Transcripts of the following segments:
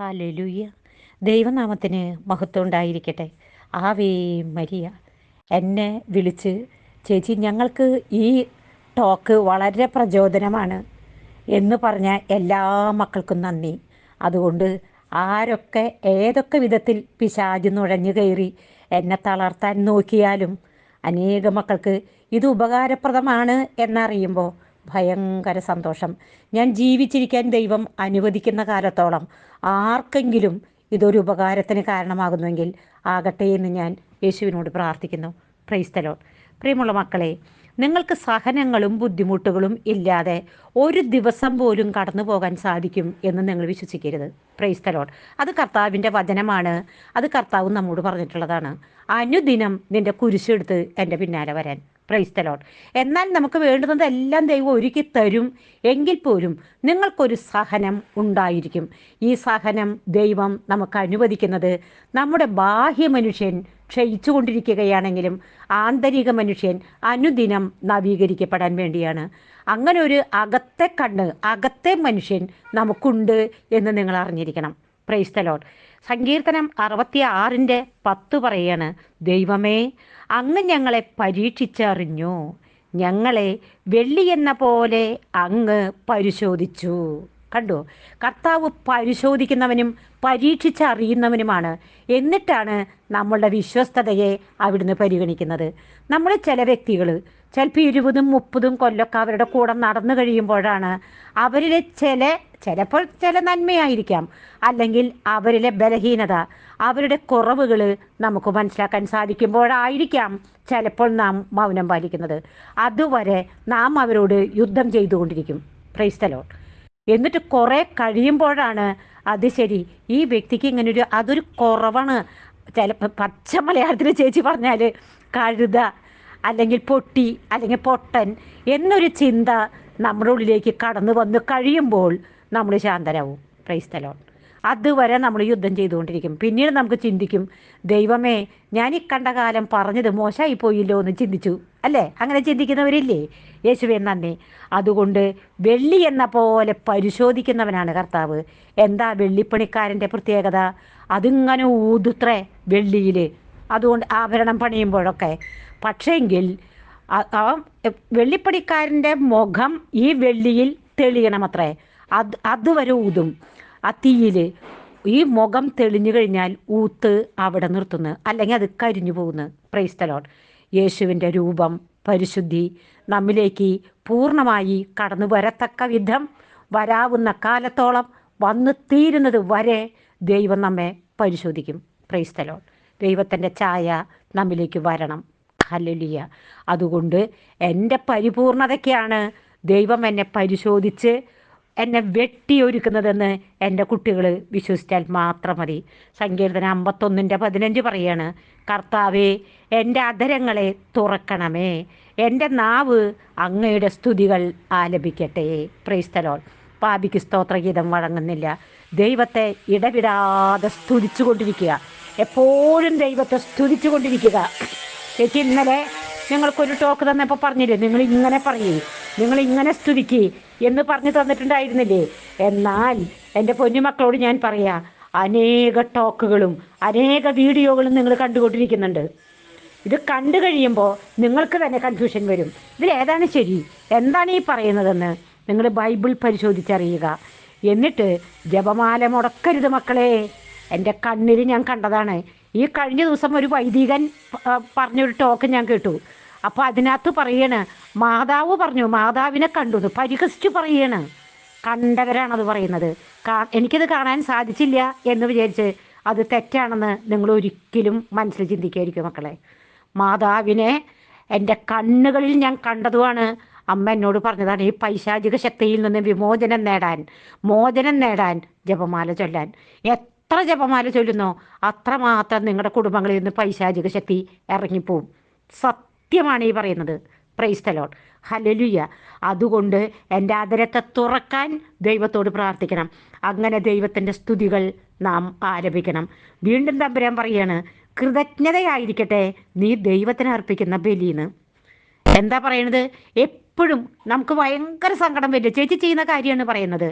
ഹാലലുയ്യ ദൈവനാമത്തിന് മഹത്വം ഉണ്ടായിരിക്കട്ടെ. Ave Maria. എന്നെ വിളിച്ച് ചേച്ചി ഞങ്ങൾക്ക് ഈ ടോക്ക് വളരെ പ്രചോദനമാണ് എന്ന് പറഞ്ഞ എല്ലാ മക്കൾക്കും നന്ദി. അതുകൊണ്ട് ആരൊക്കെ ഏതൊക്കെ വിധത്തിൽ പിശാജ് നുഴഞ്ഞു കയറി എന്നെ തളർത്താൻ നോക്കിയാലും അനേക മക്കൾക്ക് ഇത് ഉപകാരപ്രദമാണ് എന്നറിയുമ്പോൾ ഭയങ്കര സന്തോഷം. ഞാൻ ജീവിച്ചിരിക്കാൻ ദൈവം അനുവദിക്കുന്ന കാലത്തോളം ആർക്കെങ്കിലും ഇതൊരു ഉപകാരത്തിന് കാരണമാകുന്നുവെങ്കിൽ ആകട്ടെ എന്ന് ഞാൻ യേശുവിനോട് പ്രാർത്ഥിക്കുന്നു. പ്രൈസ്തലോ പ്രിയമുള്ള മക്കളെ നിങ്ങൾക്ക് സഹനങ്ങളും ബുദ്ധിമുട്ടുകളും ഇല്ലാതെ ഒരു ദിവസം പോലും കടന്നു പോകാൻ സാധിക്കും എന്ന് നിങ്ങൾ വിശ്വസിക്കരുത്. പ്രൈസ്തലോൺ അത് കർത്താവിന്റെ വചനമാണ്. അത് കർത്താവ് നമ്മോട് പറഞ്ഞിട്ടുള്ളതാണ്. അനുദിനം നിന്റെ കുരിശെടുത്ത് എന്റെ പിന്നാലെ വരാൻ. പ്രൈസ്തലോട്ട് എന്നാൽ നമുക്ക് വേണ്ടുന്നത് എല്ലാം ദൈവം ഒരുക്കി തരും എങ്കിൽ പോലും നിങ്ങൾക്കൊരു സഹനം ഉണ്ടായിരിക്കും. ഈ സഹനം ദൈവം നമുക്ക് അനുവദിക്കുന്നത് നമ്മുടെ ബാഹ്യ മനുഷ്യൻ ക്ഷയിച്ചു കൊണ്ടിരിക്കുകയാണെങ്കിലും ആന്തരിക മനുഷ്യൻ അനുദിനം നവീകരിക്കപ്പെടാൻ വേണ്ടിയാണ്. അങ്ങനെ ഒരു അകത്തെ കണ്ണ് അകത്തെ മനുഷ്യൻ നമുക്കുണ്ട് എന്ന് നിങ്ങൾ അറിഞ്ഞിരിക്കണം. പ്രൈസ്തലോട്ട് സങ്കീർത്തനം അറുപത്തി ആറിന്റെ പത്ത് പറയാണ് ദൈവമേ അങ്ങ് ഞങ്ങളെ പരീക്ഷിച്ചറിഞ്ഞു. ഞങ്ങളെ വെള്ളി എന്ന പോലെ അങ്ങ് പരിശോധിച്ചു. കണ്ടു? കർത്താവ് പരിശോധിക്കുന്നവനും പരീക്ഷിച്ചറിയുന്നവനുമാണ്. എന്നിട്ടാണ് നമ്മളുടെ വിശ്വസ്തതയെ അവിടുന്ന് പരിഗണിക്കുന്നത്. നമ്മൾ ചില വ്യക്തികൾ ചിലപ്പോൾ ഇരുപതും മുപ്പതും കൊല്ലൊക്കെ അവരുടെ കൂടെ നടന്നു കഴിയുമ്പോഴാണ് അവരിലെ ചില ചിലപ്പോൾ ചില നന്മയായിരിക്കാം. അല്ലെങ്കിൽ അവരിലെ ബലഹീനത അവരുടെ കുറവുകൾ നമുക്ക് മനസ്സിലാക്കാൻ സാധിക്കുമ്പോഴായിരിക്കാം ചിലപ്പോൾ നാം മൗനം പാലിക്കുന്നത്. അതുവരെ നാം അവരോട് യുദ്ധം ചെയ്തുകൊണ്ടിരിക്കും. ക്രൈസ്തലോ എന്നിട്ട് കുറേ കഴിയുമ്പോഴാണ് അത് ശരി. ഈ വ്യക്തിക്ക് ഇങ്ങനൊരു അതൊരു കുറവാണ്. ചില പച്ച മലയാളത്തിൽ ചേച്ചി പറഞ്ഞാൽ കഴുത അല്ലെങ്കിൽ പൊട്ടി അല്ലെങ്കിൽ പൊട്ടൻ എന്നൊരു ചിന്ത നമ്മുടെ ഉള്ളിലേക്ക് കടന്നു വന്ന് കഴിയുമ്പോൾ നമ്മൾ ശാന്തരാവും. ക്രൈസ്തലോൺ അതുവരെ നമ്മൾ യുദ്ധം ചെയ്തുകൊണ്ടിരിക്കും. പിന്നീട് നമുക്ക് ചിന്തിക്കും ദൈവമേ ഞാൻ ഈ കണ്ട കാലം പറഞ്ഞത് മോശമായി പോയില്ലോ എന്ന് ചിന്തിച്ചു. അല്ലേ? അങ്ങനെ ചിന്തിക്കുന്നവരില്ലേ? യേശുവെ നന്ദി. അതുകൊണ്ട് വെള്ളി എന്ന പോലെ പരിശോധിക്കുന്നവനാണ് കർത്താവ്. എന്താ വെള്ളിപ്പണിക്കാരന്റെ പ്രത്യേകത? അതിങ്ങനെ ഊതുത്രേ വെള്ളിയിൽ അതുകൊണ്ട് ആഭരണം പണിയുമ്പോഴൊക്കെ. പക്ഷേങ്കിൽ വെള്ളിപ്പണിക്കാരന്റെ മുഖം ഈ വെള്ളിയിൽ തെളിയണമത്രേ. അത് അതുവരെ ഊതും. ആ തീയിൽ ഈ മുഖം തെളിഞ്ഞു കഴിഞ്ഞാൽ ഊത്ത് അവിടെ നിർത്തുന്നു. അല്ലെങ്കിൽ അത് കരിഞ്ഞു പോകുന്നു. പ്രൈസ്തലോൺ യേശുവിന്റെ രൂപം പരിശുദ്ധി നമ്മിലേക്ക് പൂർണമായി കടന്നു വരത്തക്ക വിധം വരാവുന്ന കാലത്തോളം വന്നു തീരുന്നത് വരെ ദൈവം നമ്മെ പരിശോധിക്കും. പ്രൈസ്തലോൺ ദൈവത്തിന്റെ ഛായ നമ്മിലേക്ക് വരണം. ഹല്ലിയ അതുകൊണ്ട് എന്റെ പരിപൂർണതയ്ക്കാണ് ദൈവം എന്നെ പരിശോധിച്ച് എന്നെ വെട്ടിയൊരുക്കുന്നതെന്ന് എന്റെ കുട്ടികൾ വിശ്വസിച്ചാൽ മാത്രം മതി. സങ്കീർത്തനം അമ്പത്തൊന്നിന്റെ പതിനഞ്ച് പറയാണ് കർത്താവേ എന്റെ അധരങ്ങളെ തുറക്കണമേ. എന്റെ നാവ് അങ്ങയുടെ സ്തുതികൾ ആലപിക്കട്ടെ. പ്രൈസ്തലോൾ പാപിക്ക് സ്തോത്രഗീതം വഴങ്ങുന്നില്ല. ദൈവത്തെ ഇടവിടാതെ സ്തുതിച്ചു കൊണ്ടിരിക്കുക എപ്പോഴും ദൈവത്തെ സ്തുതിച്ചു കൊണ്ടിരിക്കുക ചേച്ചി ഇന്നലെ ഞങ്ങൾക്കൊരു ടോക്ക് തന്നപ്പോൾ പറഞ്ഞില്ലേ? നിങ്ങൾ ഇങ്ങനെ പറയേ. നിങ്ങൾ ഇങ്ങനെ സ്തുതിക്ക് എന്ന് പറഞ്ഞു തന്നിട്ടുണ്ടായിരുന്നില്ലേ? എന്നാൽ എന്റെ പൊന്നുമക്കളോട് ഞാൻ പറയാ അനേക ടോക്കുകളും അനേക വീഡിയോകളും നിങ്ങൾ കണ്ടുകൊണ്ടിരിക്കുന്നുണ്ട്. ഇത് കണ്ടു കഴിയുമ്പോൾ നിങ്ങൾക്ക് തന്നെ കൺഫ്യൂഷൻ വരും. ഇതിലേതാണ് ശരി? എന്താണ് ഈ പറയുന്നതെന്ന് നിങ്ങൾ ബൈബിൾ പരിശോധിച്ചറിയുക. എന്നിട്ട് ജപമാല മുടക്കരുത് മക്കളെ. എന്റെ കണ്ണിൽ ഞാൻ കണ്ടതാണ്. ഈ കഴിഞ്ഞ ദിവസം ഒരു വൈദികൻ പറഞ്ഞൊരു ടോക്ക് ഞാൻ കേട്ടു. അപ്പോൾ അതിനകത്ത് പറയണ് മാതാവ് പറഞ്ഞു മാതാവിനെ കണ്ടു പരിഹസിച്ച് പറയണ്. കണ്ടവരാണത് പറയുന്നത്. കാ എനിക്കത് കാണാൻ സാധിച്ചില്ല എന്ന് വിചാരിച്ച് അത് തെറ്റാണെന്ന് നിങ്ങൾ ഒരിക്കലും മനസ്സിൽ ചിന്തിക്കായിരിക്കും മക്കളെ. മാതാവിനെ എന്റെ കണ്ണുകളിൽ ഞാൻ കണ്ടതുമാണ് അമ്മ എന്നോട് പറഞ്ഞതാണ് ഈ പൈശാചിക ശക്തിയിൽ നിന്ന് വിമോചനം നേടാൻ മോചനം നേടാൻ ജപമാല ചൊല്ലാൻ. എത്ര ജപമാല ചൊല്ലുന്നോ അത്രമാത്രം നിങ്ങളുടെ കുടുംബങ്ങളിൽ നിന്ന് പൈശാചിക ശക്തി ഇറങ്ങിപ്പോവും. സത്യമാണ് ഈ പറയുന്നത്. പ്രൈസ് തലോൺ ഹലലുയ അതുകൊണ്ട് എന്റെ ആദരത്തെ തുറക്കാൻ ദൈവത്തോട് പ്രാർത്ഥിക്കണം. അങ്ങനെ ദൈവത്തിന്റെ സ്തുതികൾ നാം ആരംഭിക്കണം. വീണ്ടും തമ്പുരാൻ പറയാണ് കൃതജ്ഞതയായിരിക്കട്ടെ നീ ദൈവത്തിന് അർപ്പിക്കുന്ന ബലിന്ന്. എന്താ പറയണത്? എപ്പോഴും നമുക്ക് ഭയങ്കര സങ്കടം വരില്ല ചേച്ചി ചെയ്യുന്ന കാര്യമാണ് പറയുന്നത്.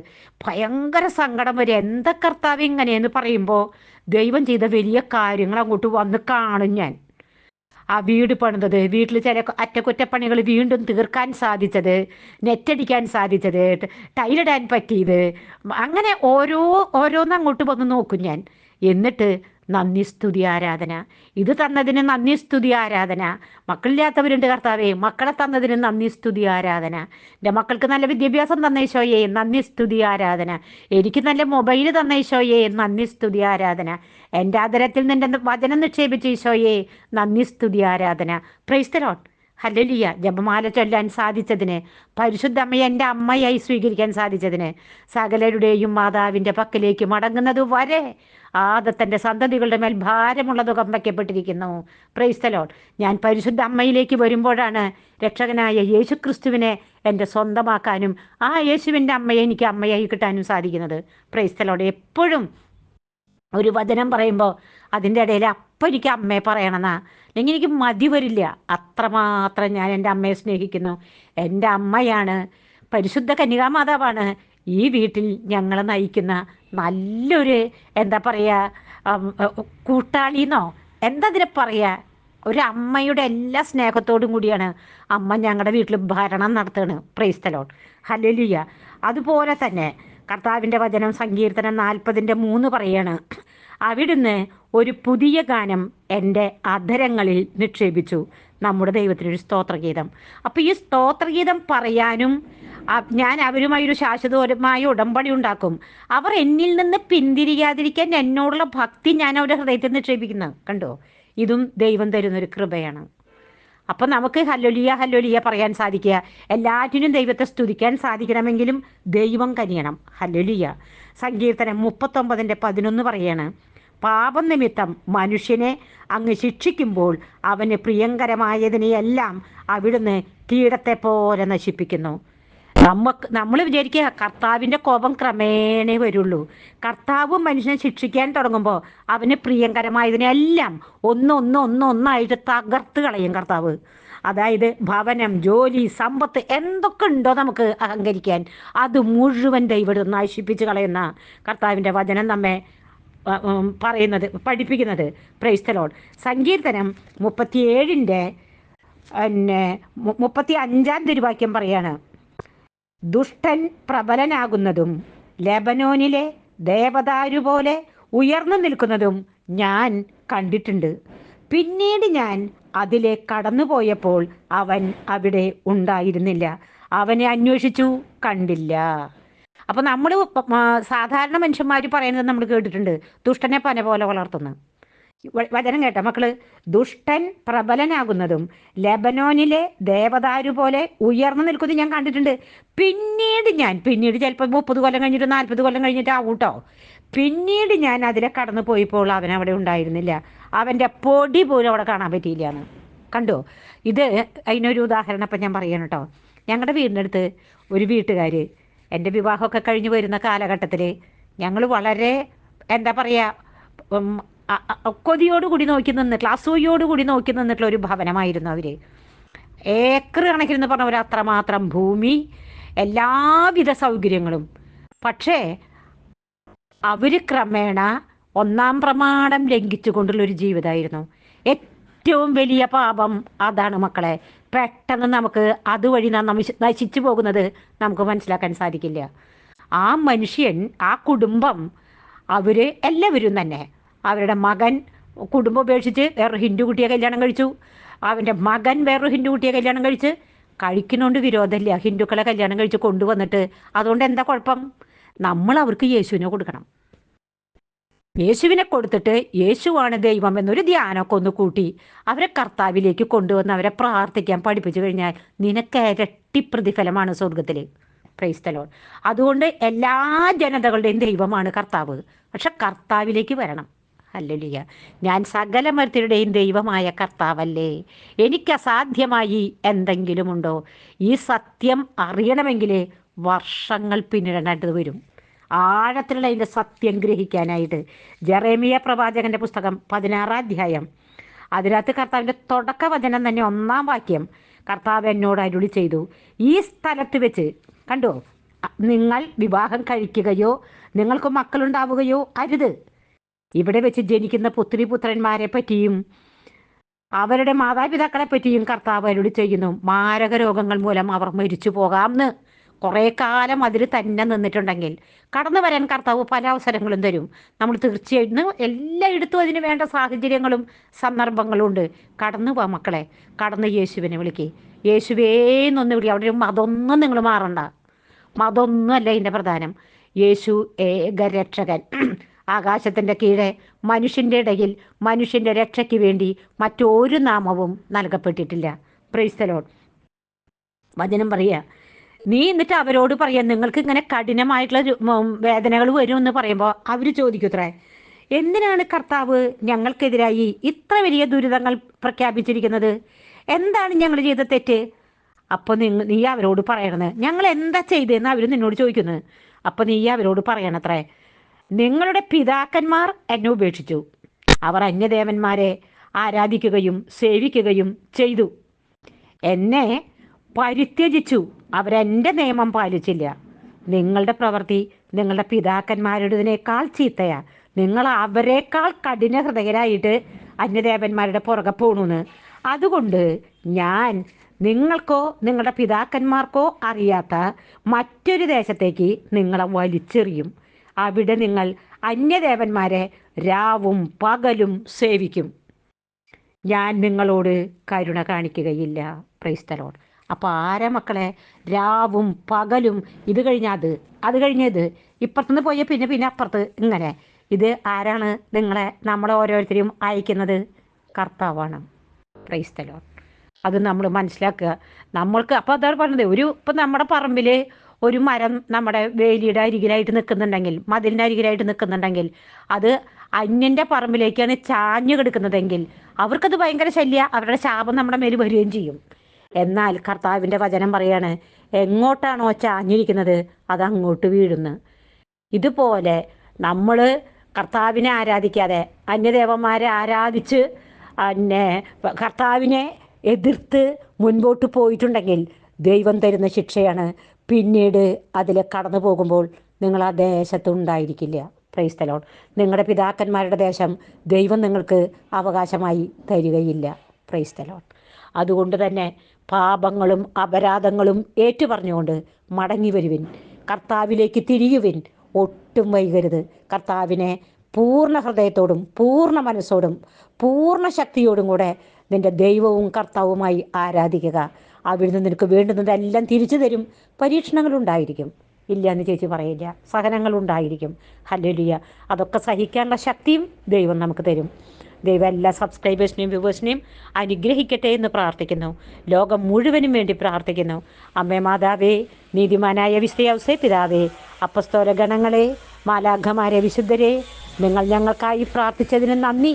ഭയങ്കര സങ്കടം വരും എന്താ കർത്താവ് ഇങ്ങനെയെന്ന് പറയുമ്പോൾ ദൈവം ചെയ്ത വലിയ കാര്യങ്ങൾ അങ്ങോട്ട് വന്ന് കാണും ഞാൻ. ആ വീട് പണിതത്. വീട്ടിൽ ചില അറ്റകുറ്റപ്പണികൾ വീണ്ടും തീർക്കാൻ സാധിച്ചത് നെറ്റടിക്കാൻ സാധിച്ചത് ടൈലിടാൻ പറ്റിയത്. അങ്ങനെ ഓരോ ഓരോന്ന് അങ്ങോട്ട് വന്ന് നോക്കും ഞാൻ. എന്നിട്ട് നന്ദി സ്തുതി ആരാധന. ഇത് തന്നതിന് നന്ദി സ്തുതി ആരാധന. മക്കളില്ലാത്തവരുണ്ട് കർത്താവേ മക്കളെ തന്നതിന് നന്ദി സ്തുതി ആരാധന. എന്റെ മക്കൾക്ക് നല്ല വിദ്യാഭ്യാസം തന്ന നന്ദി സ്തുതി ആരാധന. എനിക്ക് നല്ല മൊബൈൽ തന്ന നന്ദി സ്തുതി ആരാധന. എന്റെ ആദരത്തിൽ നിന്റെ വചനം നിക്ഷേപിച്ച ഈശോയെ നന്ദി സ്തുതി ആരാധന. പ്രൈസ്തലോട്ട് ഹലലിയ ജപമാല ചൊല്ലാൻ സാധിച്ചതിന് പരിശുദ്ധ അമ്മയെ എന്റെ അമ്മയായി സ്വീകരിക്കാൻ സാധിച്ചതിന് സകലരുടെയും മാതാവിന്റെ പക്കലേക്ക് മടങ്ങുന്നത് വരെ ആദത്തന്റെ സന്തതികളുടെ മേൽ ഭാരമുള്ളത് കമ്പയ്ക്കപ്പെട്ടിരിക്കുന്നു പ്രൈസ്തലോൺ ഞാൻ പരിശുദ്ധ അമ്മയിലേക്ക് വരുമ്പോഴാണ് രക്ഷകനായ യേശു ക്രിസ്തുവിനെ എന്റെ സ്വന്തമാക്കാനും ആ യേശുവിന്റെ അമ്മയെ എനിക്ക് അമ്മയായി കിട്ടാനും സാധിക്കുന്നത്. പ്രൈസ്തലോട് എപ്പോഴും ഒരു വചനം പറയുമ്പോൾ അതിന്റെ ഇടയിൽ അപ്പം എനിക്ക് അമ്മയെ പറയണമെന്നാ. അല്ലെങ്കിൽ എനിക്ക് മതി വരില്ല. അത്രമാത്രം ഞാൻ എന്റെ അമ്മയെ സ്നേഹിക്കുന്നു. എന്റെ അമ്മയാണ് പരിശുദ്ധ കന്യകാമാതാവാണ് ഈ വീട്ടിൽ ഞങ്ങളെ നയിക്കുന്ന നല്ലൊരു എന്താ പറയുക കൂട്ടാളിന്നോ? എന്താ അതിനെ പറയുക ഒരു അമ്മയുടെ എല്ലാ സ്നേഹത്തോടും കൂടിയാണ് അമ്മ ഞങ്ങളുടെ വീട്ടിൽ ഭരണം നടത്തുകയാണ് പ്രൈസ്തലോൺ ഹലലിയ അതുപോലെ തന്നെ കർത്താവിന്റെ വചനം സങ്കീർത്തനം നാൽപ്പതിന്റെ മൂന്ന് പറയാണ് അവിടുന്ന് ഒരു പുതിയ ഗാനം എന്റെ അധരങ്ങളിൽ നിക്ഷേപിച്ചു. നമ്മുടെ ദൈവത്തിനൊരു സ്തോത്രഗീതം. അപ്പോൾ ഈ സ്തോത്രഗീതം പറയാനും ഞാൻ അവരുമായി ഒരു ശാശ്വതമായ ഉടമ്പടി ഉണ്ടാക്കും. അവർ എന്നിൽ നിന്ന് പിന്തിരിയാതിരിക്കാൻ എന്നോടുള്ള ഭക്തി ഞാൻ അവരുടെ ഹൃദയത്തിൽ നിക്ഷേപിക്കുന്നത് കണ്ടോ? ഇതും ദൈവം തരുന്നൊരു കൃപയാണ്. അപ്പം നമുക്ക് ഹല്ലൊലിയ ഹല്ലൊലിയ പറയാൻ സാധിക്കുക. എല്ലാറ്റിനും ദൈവത്തെ സ്തുതിക്കാൻ സാധിക്കണമെങ്കിലും ദൈവം കനിയണം. ഹല്ലൊലിയ. സങ്കീർത്തനം മുപ്പത്തൊമ്പതിന്റെ പതിനൊന്ന് പറയാണ്. പാപം നിമിത്തം മനുഷ്യനെ അങ്ങ് ശിക്ഷിക്കുമ്പോൾ അവന് പ്രിയങ്കരമായതിനെയെല്ലാം അവിടുന്ന് കീടത്തെ പോലെ നശിപ്പിക്കുന്നു. നമുക്ക് നമ്മൾ വിചാരിക്കുക കർത്താവിന്റെ കോപം ക്രമേണേ വരുള്ളൂ. കർത്താവ് മനുഷ്യനെ ശിക്ഷിക്കാൻ തുടങ്ങുമ്പോൾ അവന് പ്രിയങ്കരമായതിനെല്ലാം ഒന്ന് ഒന്ന് ഒന്ന് ഒന്നായിട്ട് തകർത്ത് കളയും കർത്താവ്. അതായത് ഭവനം ജോലി സമ്പത്ത് എന്തൊക്കെ ഉണ്ടോ നമുക്ക് അഹങ്കരിക്കാൻ അത് മുഴുവൻ ദൈവം നശിപ്പിച്ച് കളയുന്ന കർത്താവിന്റെ വചനം നമ്മെ പറയുന്നത് പഠിപ്പിക്കുന്നത്. പ്രൈസ്തലോൾ സങ്കീർത്തനം മുപ്പത്തിയേഴിന്റെ പിന്നെ മുപ്പത്തി അഞ്ചാം തിരുവാക്യം പറയാണ്. ദുഷ്ടൻ പ്രബലനാകുന്നതും ലെബനോനിലെ ദേവദാരു പോലെ ഉയർന്നു നിൽക്കുന്നതും ഞാൻ കണ്ടിട്ടുണ്ട്. പിന്നീട് ഞാൻ അതിലെ കടന്നുപോയപ്പോൾ അവൻ അവിടെ ഉണ്ടായിരുന്നില്ല. അവനെ അന്വേഷിച്ചു കണ്ടില്ല. അപ്പോൾ നമ്മൾ സാധാരണ മനുഷ്യന്മാർ പറയുന്നത് നമ്മൾ കേട്ടിട്ടുണ്ട്. ദുഷ്ടനെ പന പോലെ വളർത്തുന്നു. വചനം കേട്ട. മക്കൾ ദുഷ്ടൻ പ്രബലനാകുന്നതും ലെബനോനിലെ ദേവദാരു പോലെ ഉയർന്നു നിൽക്കുന്നത് ഞാൻ കണ്ടിട്ടുണ്ട്. പിന്നീട് ഞാൻ പിന്നീട് ചിലപ്പോൾ മുപ്പത് കൊല്ലം കഴിഞ്ഞിട്ട് നാൽപ്പത് കൊല്ലം കഴിഞ്ഞിട്ട് ആവൂട്ടോ പിന്നീട് ഞാൻ അതിലെ കടന്നു പോയപ്പോൾ അവൻ അവിടെ ഉണ്ടായിരുന്നില്ല. അവന്റെ പൊടി പോലും അവിടെ കാണാൻ പറ്റിയില്ല എന്ന് കണ്ടോ? ഇത് അതിനൊരു ഉദാഹരണം ഇപ്പം ഞാൻ പറയണം കേട്ടോ. ഞങ്ങളുടെ വീടിന്റെ അടുത്ത് ഒരു വീട്ടുകാർ എന്റെ വിവാഹമൊക്കെ കഴിഞ്ഞ് വരുന്ന കാലഘട്ടത്തിൽ ഞങ്ങൾ വളരെ എന്താ പറയുക കൊതിയോടുകൂടി നോക്കി നിന്നിട്ടുള്ള അസൂയോടുകൂടി നോക്കി നിന്നിട്ടുള്ള ഒരു ഭവനമായിരുന്നു അവർ ഏക്കർ കണക്കിന് പറഞ്ഞ പോലെ അത്രമാത്രം ഭൂമി എല്ലാവിധ സൗകര്യങ്ങളും. പക്ഷേ അവർ ക്രമേണ ഒന്നാം പ്രമാണം ലംഘിച്ചുകൊണ്ടുള്ള ഒരു ജീവിതമായിരുന്നു. ഏറ്റവും വലിയ പാപം അതാണ് മക്കളെ. പെട്ടെന്ന് നമുക്ക് അതുവഴി നശിച്ചു പോകുന്നത് നമുക്ക് മനസ്സിലാക്കാൻ സാധിക്കില്ല. ആ മനുഷ്യൻ ആ കുടുംബം അവർ എല്ലാവരും തന്നെ. അവരുടെ മകൻ കുടുംബം ഉപേക്ഷിച്ച് വേറൊരു ഹിന്ദു കുട്ടിയെ കല്യാണം കഴിച്ചു. അവന്റെ മകൻ വേറൊരു ഹിന്ദു കുട്ടിയെ കല്യാണം കഴിച്ച് കഴിക്കുന്നതുകൊണ്ട് വിരോധമില്ല. ഹിന്ദുക്കളെ കല്യാണം കഴിച്ച് കൊണ്ടുവന്നിട്ട് അതുകൊണ്ട് എന്താ കുഴപ്പം? നമ്മൾ അവർക്ക് യേശുവിനെ കൊടുക്കണം. യേശുവിനെ കൊടുത്തിട്ട് യേശുവാണ് ദൈവം എന്നൊരു ധ്യാനമൊക്കെ ഒന്ന് കൂട്ടി അവരെ കർത്താവിലേക്ക് കൊണ്ടുവന്ന് അവരെ പ്രാർത്ഥിക്കാൻ പഠിപ്പിച്ചു കഴിഞ്ഞാൽ നിനക്ക് ഇരട്ടി പ്രതിഫലമാണ് സ്വർഗത്തിൽ പ്രൈസ്തലോൺ അതുകൊണ്ട് എല്ലാ ജനതകളുടെയും ദൈവമാണ് കർത്താവ്. പക്ഷെ കർത്താവിലേക്ക് വരണം. അല്ലല്ലിയ ഞാൻ സകല മരുത്തരുടെയും ദൈവമായ കർത്താവല്ലേ. എനിക്ക് അസാധ്യമായി എന്തെങ്കിലുമുണ്ടോ? ഈ സത്യം അറിയണമെങ്കിലേ വർഷങ്ങൾ പിന്നിടേണ്ടത് വരും. ആഴത്തിലുള്ള അതിന്റെ സത്യം ഗ്രഹിക്കാനായിട്ട് ജറേമിയ പ്രവാചകന്റെ പുസ്തകം പതിനാറാം അധ്യായം. അതിനകത്ത് കർത്താവിന്റെ തുടക്ക വചനം തന്നെ ഒന്നാം വാക്യം കർത്താവ് എന്നോട് അരുളി ചെയ്തു. ഈ സ്ഥലത്ത് വെച്ച് കണ്ടോ? നിങ്ങൾ വിവാഹം കഴിക്കുകയോ നിങ്ങൾക്ക് മക്കളുണ്ടാവുകയോ അരുത്. ഇവിടെ വെച്ച് ജനിക്കുന്ന പുത്രി പുത്രന്മാരെ പറ്റിയും അവരുടെ മാതാപിതാക്കളെ പറ്റിയും കർത്താവ് അരുളി ചെയ്യുന്നു. മാരക രോഗങ്ങൾ മൂലം അവർ മരിച്ചു പോകാമെന്ന് കുറേ കാലം അതിൽ തന്നെ നിന്നിട്ടുണ്ടെങ്കിൽ കടന്നു വരാൻ കർത്താവ് പല അവസരങ്ങളും തരും. നമ്മൾ തീർച്ചയായിട്ടും എല്ലായിടത്തും അതിന് വേണ്ട സാഹചര്യങ്ങളും സന്ദർഭങ്ങളും ഉണ്ട്. കടന്നു പോ മക്കളെ. കടന്ന് യേശുവിനെ വിളിക്ക്. യേശുവേന്നൊന്ന് വിളി. അവിടെ മതൊന്നും നിങ്ങൾ മാറണ്ട. മതൊന്നും അല്ല ഇതിന്റെ പ്രധാനം. യേശു ഏകരക്ഷകൻ. ആകാശത്തിന്റെ കീഴെ മനുഷ്യന്റെ ഇടയിൽ മനുഷ്യന്റെ രക്ഷയ്ക്ക് വേണ്ടി മറ്റൊരു നാമവും നൽകപ്പെട്ടിട്ടില്ല. പ്രൈസ്തലോൺ വചനം പറയുക നീ എന്നിട്ട് അവരോട് പറയാം നിങ്ങൾക്ക് ഇങ്ങനെ കഠിനമായിട്ടുള്ള വേദനകൾ വരുമെന്ന് പറയുമ്പോൾ അവർ ചോദിക്കുത്രേ എന്തിനാണ് കർത്താവ് ഞങ്ങൾക്കെതിരായി ഇത്ര വലിയ ദുരിതങ്ങൾ പ്രഖ്യാപിച്ചിരിക്കുന്നത്? എന്താണ് ഞങ്ങൾ ചെയ്ത തെറ്റ്? അപ്പോൾ നിങ്ങൾ നീ അവരോട് പറയണത് ഞങ്ങൾ എന്താ ചെയ്തതെന്ന് അവർ നിന്നോട് ചോദിക്കുന്നത് അപ്പോൾ നീ അവരോട് പറയണത്രേ. നിങ്ങളുടെ പിതാക്കന്മാർ എന്നെ ഉപേക്ഷിച്ചു. അവർ അന്യദേവന്മാരെ ആരാധിക്കുകയും സേവിക്കുകയും ചെയ്തു. എന്നെ പരിത്യജിച്ചു. അവരെന്റെ നിയമം പാലിച്ചില്ല. നിങ്ങളുടെ പ്രവൃത്തി നിങ്ങളുടെ പിതാക്കന്മാരുടേതിനേക്കാൾ ചീത്തയാ. നിങ്ങൾ അവരെക്കാൾ കഠിന ഹൃദയരായിട്ട് അന്യദേവന്മാരുടെ പുറകെ പോണുന്ന്. അതുകൊണ്ട് ഞാൻ നിങ്ങൾക്കോ നിങ്ങളുടെ പിതാക്കന്മാർക്കോ അറിയാത്ത മറ്റൊരു ദേശത്തേക്ക് നിങ്ങളെ വലിച്ചെറിയും. അവിടെ നിങ്ങൾ അന്യദേവന്മാരെ രാവും പകലും സേവിക്കും. ഞാൻ നിങ്ങളോട് കരുണ കാണിക്കുകയില്ല. പ്രൈസ്തലോൺ അപ്പോൾ ആരാ മക്കളെ? രാവും പകലും. ഇത് കഴിഞ്ഞാൽ അത്. അത് കഴിഞ്ഞത് ഇപ്പുറത്തുനിന്ന് പോയ പിന്നെ പിന്നെ അപ്പുറത്ത്. ഇങ്ങനെ. ഇത് ആരാണ് നിങ്ങളെ നമ്മളെ ഓരോരുത്തരെയും അയക്കുന്നത്? കർത്താവാണ്. പ്രൈസ്തലോൺ അത് നമ്മൾ മനസ്സിലാക്കുക. നമ്മൾക്ക് അപ്പോൾ അതാണ് പറഞ്ഞത്. ഒരു ഇപ്പം നമ്മുടെ പറമ്പിൽ ഒരു മരം നമ്മുടെ വേലിയുടെ അരികിലായിട്ട് നിൽക്കുന്നുണ്ടെങ്കിൽ മതിലിന്റെ അരികിലായിട്ട് നിൽക്കുന്നുണ്ടെങ്കിൽ അത് അന്യന്റെ പറമ്പിലേക്കാണ് ചാഞ്ഞു കിടക്കുന്നതെങ്കിൽ അവർക്കത് ഭയങ്കര ശല്യ. അവരുടെ ശാപം നമ്മുടെ മേൽ വരികയും ചെയ്യും. എന്നാൽ കർത്താവിന്റെ വചനം പറയാണ് എങ്ങോട്ടാണോ ചാഞ്ഞിരിക്കുന്നത് അത് അങ്ങോട്ട് വീഴുന്നു. ഇതുപോലെ നമ്മൾ കർത്താവിനെ ആരാധിക്കാതെ അന്യദേവന്മാരെ ആരാധിച്ച് അന്നെ കർത്താവിനെ എതിർത്ത് മുൻപോട്ട് പോയിട്ടുണ്ടെങ്കിൽ ദൈവം തരുന്ന ശിക്ഷയാണ്. പിന്നീട് അതിൽ കടന്നു പോകുമ്പോൾ നിങ്ങൾ ആ ദേശത്തുണ്ടായിരിക്കില്ല പ്രൈസ്തലോൺ നിങ്ങളുടെ പിതാക്കന്മാരുടെ ദേശം ദൈവം നിങ്ങൾക്ക് അവകാശമായി തരികയില്ല. പ്രൈസ് തലോൺ അതുകൊണ്ട് തന്നെ പാപങ്ങളും അപരാധങ്ങളും ഏറ്റുപറഞ്ഞുകൊണ്ട് മടങ്ങി വരുവിൻ കർത്താവിലേക്ക് തിരിയുവിൻ. ഒട്ടും വൈകരുത്. കർത്താവിനെ പൂർണ ഹൃദയത്തോടും പൂർണ മനസ്സോടും പൂർണ ശക്തിയോടും കൂടെ നിന്റെ ദൈവവും കർത്താവുമായി ആരാധിക്കുക. അവിടുന്ന് നിനക്ക് വേണ്ടുന്നതെല്ലാം തിരിച്ചു തരും. പരീക്ഷണങ്ങളുണ്ടായിരിക്കും. ഇല്ല എന്ന് ചേച്ചി പറയില്ല. സഹനങ്ങളുണ്ടായിരിക്കും. ഹല്ലേലൂയ. അതൊക്കെ സഹിക്കാനുള്ള ശക്തിയും ദൈവം നമുക്ക് തരും. ദൈവം എല്ലാ സബ്സ്ക്രൈബേഴ്സിനെയും വ്യൂവേഴ്സിനെയും അനുഗ്രഹിക്കട്ടെ എന്ന് പ്രാർത്ഥിക്കുന്നു. ലോകം മുഴുവനും വേണ്ടി പ്രാർത്ഥിക്കുന്നു. അമ്മേ മാതാവേ നീതിമാനായ വിസ്തയൗസേ പിതാവേ അപ്പസ്തോല ഗണങ്ങളെ മാലാഘമാരെ വിശുദ്ധരെ നിങ്ങൾ ഞങ്ങൾക്കായി പ്രാർത്ഥിച്ചതിന് നന്ദി.